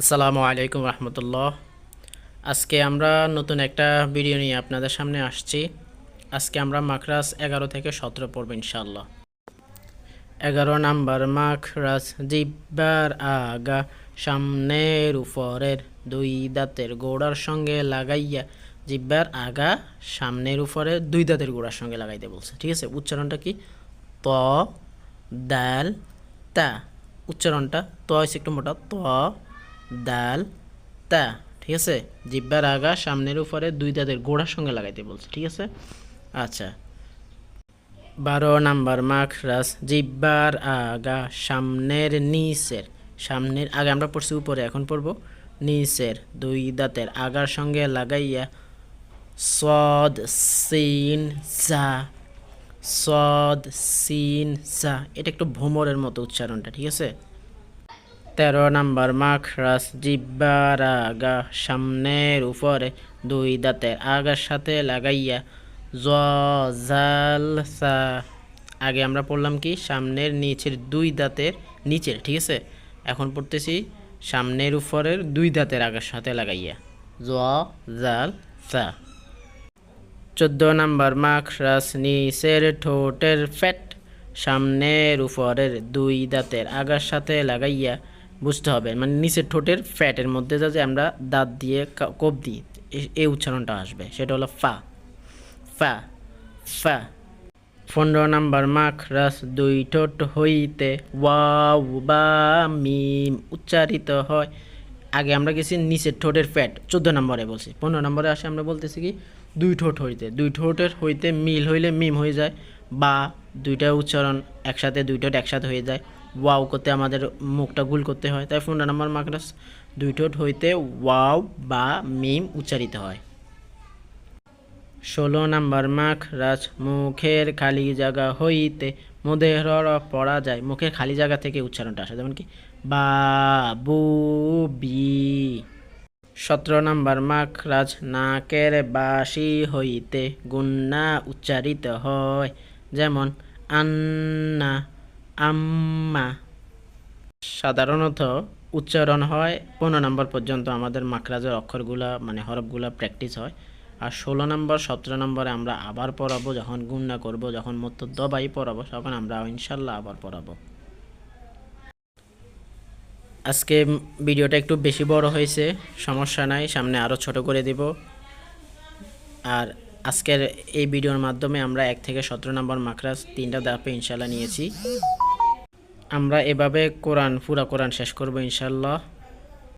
আসসালামু আলাইকুম রহমতুল্লাহ। আজকে আমরা নতুন একটা ভিডিও নিয়ে আপনাদের সামনে আসছি। আজকে আমরা মাখরাস এগারো থেকে সতেরো পড়ব ইনশাল্লাহ এগারো নাম্বার মাখরাস জিব্বার আগা সামনের উপরের দুই দাঁতের গোড়ার সঙ্গে লাগাইয়া জিব্বার আগা সামনের উপরে দুই দাঁতের গোড়ার সঙ্গে লাগাইতে বলছে। ঠিক আছে? উচ্চারণটা কি? ত, দাল, তা। উচ্চারণটা ত হয়েছে একটু মোটা। ত দাল, তা, ঠিক আছে? জিব্বার আগা, সামনের উপরে দুই দাঁতের গোড়ার সঙ্গে লাগাইতে বলছে, ঠিক আছে? আচ্ছা। বারো নাম্বার মাখরাস জিব্বার আগা, সামনের, নিচের। সামনের আগে আমরা পড়ছি উপরে, এখন পড়ব। নিচের দুই দাঁতের আগার সঙ্গে লাগাইয়া সদ, সিন জা সদ, সিন জা এটা একটু ভ্রমরের মতো উচ্চারণটা, ঠিক আছে? তেরো নাম্বার মাখরাস জিব্বার আগা সামনের উপরে দুই দাঁতের আগার সাথে লাগাইয়া জাল, সা। আগে আমরা পড়লাম কি? সামনের নিচের দুই দাঁতের নিচের, ঠিক আছে? এখন পড়তেছি সামনের উপরের দুই দাঁতের আগার সাথে লাগাইয়া জাল, সা। চোদ্দ নাম্বার মাখরাস নিচের ঠোঁটের ফ্যাট, সামনের উপরের দুই দাঁতের আগার সাথে লাগাইয়া বুঝতে হবে। মানে নিচের ঠোঁটের ফ্যাটের মধ্যে যা যে আমরা দাঁত দিয়ে কোপ দিই এই উচ্চারণটা আসবে। সেটা হলো ফা। ফা। ফা। পনেরো নাম্বার মাখরাস দুই ঠোঁট হইতে ওয়াউ বা মিম উচ্চারিত হয়। আগে আমরা গেছি নিচের ঠোঁটের ফ্যাট, চোদ্দ নম্বরে বলছি। পনেরো নম্বরে আসে আমরা বলতেছি কি, দুই ঠোঁট হইতে। দুই ঠোঁটের হইতে মিল হইলে মিম হয়ে যায়, বা দুইটা উচ্চারণ একসাথে, দুই ঠোঁট একসাথে হয়ে যায়। ওয়াও করতে আমাদের মুখটা গুল করতে হয়। তাই পনেরো নম্বর মাখরাস দুই ঠোঁট হইতে ওয়াও বা মিম উচ্চারিত হয়। ষোলো নাম্বার মাখ রাজ মুখের খালি জায়গা হইতে মোদের পড়া যায়। মুখের খালি জায়গা থেকে উচ্চারণটা আসে, যেমন কি বা বু বি সতেরো নাম্বার মাখ রাজ নাকের বাসি হইতে গুন্না উচ্চারিত হয়। যেমন, আন্না আম্মা। সাধারণত উচ্চারণ হয় পনেরো নম্বর পর্যন্ত আমাদের মাখরাজের অক্ষরগুলা মানে হরফগুলা প্র্যাকটিস হয়। আর ষোলো নম্বর, সতেরো নম্বরে আমরা আবার পড়াবো, যখন গুণনা করব, যখন মতো দবাই পড়াবো, তখন আমরা ইনশাল্লাহ আবার পড়াবো। আজকে ভিডিওটা একটু বেশি বড় হয়েছে, সমস্যা নাই, সামনে আরও ছোট করে দিব। আর আজকের এই ভিডিওর মাধ্যমে আমরা এক থেকে সতেরো নম্বর মাখরাজ তিনটা দাপে ইনশাল্লাহ নিয়েছি। আমরা এভাবে কোরআন পুরা কোরআন শেষ করব ইনশাল্লাহ